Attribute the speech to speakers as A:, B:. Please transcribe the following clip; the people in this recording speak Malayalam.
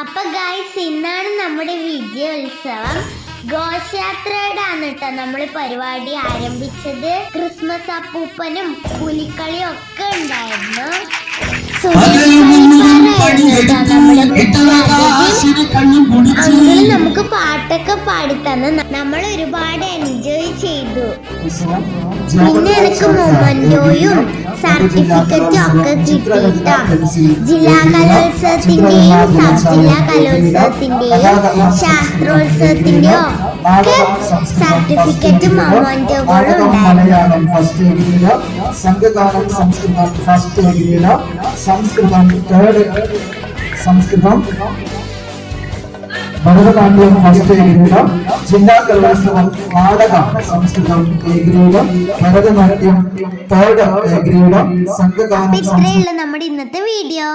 A: അപ്പൊ ഗായ്സ് ഇന്നാണ് നമ്മുടെ വിജയോത്സവം. ഘോഷയാത്രയുടെ ആണ് കേട്ടോ നമ്മൾ പരിപാടി ആരംഭിച്ചത്. ക്രിസ്മസ് അപ്പൂപ്പനും പുലിക്കളിയും ഒക്കെ ഉണ്ടായിരുന്നു. കേട്ടോ. അങ്ങനെ നമുക്ക് പാട്ടൊക്കെ പാടിത്തന്ന് നമ്മൾ ഒരുപാട് എൻജോയ് ചെയ്തു. പിന്നെ എനിക്ക് മൊമന്റോയും സർട്ടിഫിക്കറ്റും ഒക്കെ കിട്ടിയിട്ടാ ജില്ലാ കലോത്സവത്തിന്റെയും സബ് ജില്ലാ കലോത്സവത്തിന്റെയും ശാസ്ത്രോത്സവത്തിന്റെയും ഒക്കെ സർട്ടിഫിക്കറ്റും മൊമന്റോകളും ഉണ്ടായിരുന്നു
B: മലയാളം ഫസ്റ്റ് ഡിഗ്രിയിൽ സംഘഗാനം സംസ്കൃതം ഫസ്റ്റ് ഡിഗ്രിയിൽ സംസ്കൃതം തേർഡ് സംസ്കൃതം ഭരതനാട്യം ഫസ്റ്റ് ജില്ലാ കലോത്സവം നാടക സംസ്കൃതം ഏകരൂപം ഭരതനാട്യം തേർഡ് ഏകരൂപം
A: സംഘകാല നമ്മുടെ ഇന്നത്തെ വീഡിയോ.